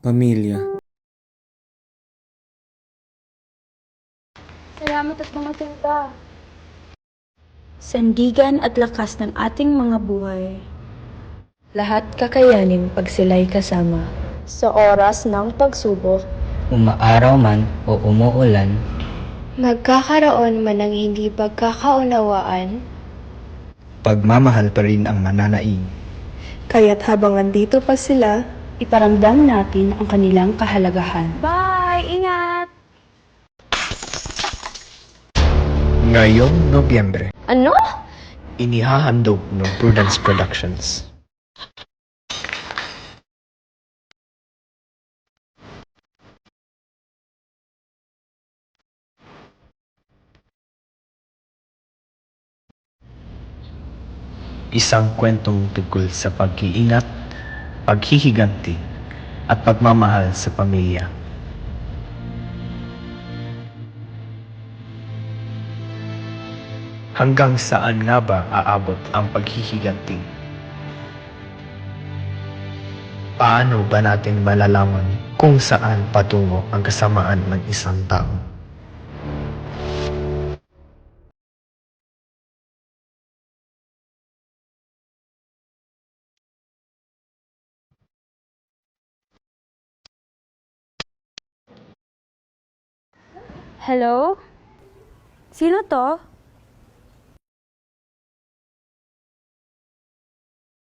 Pamilya. Salamat at mga sinta. Sandigan at lakas ng ating mga buhay. Lahat kakayanin pag sila'y kasama. Sa oras ng pagsubok, Umaaraw man o umuulan, magkakaroon man ng hindi pagkakaunawaan, Pagmamahal pa rin ang mananaig. Kaya't habang nandito pa sila, Iparamdam natin ang kanilang kahalagahan. Bye! Ingat! Ngayong Nobyembre, Ano? inihahandog ng Prudence Productions. Isang kwentong tungkol sa pag-iingat, paghihiganti, at pagmamahal sa pamilya. Hanggang saan nga ba aabot ang paghihiganti? Paano ba natin malalaman kung saan patungo ang kasamaan ng isang tao? Hello? Sino to?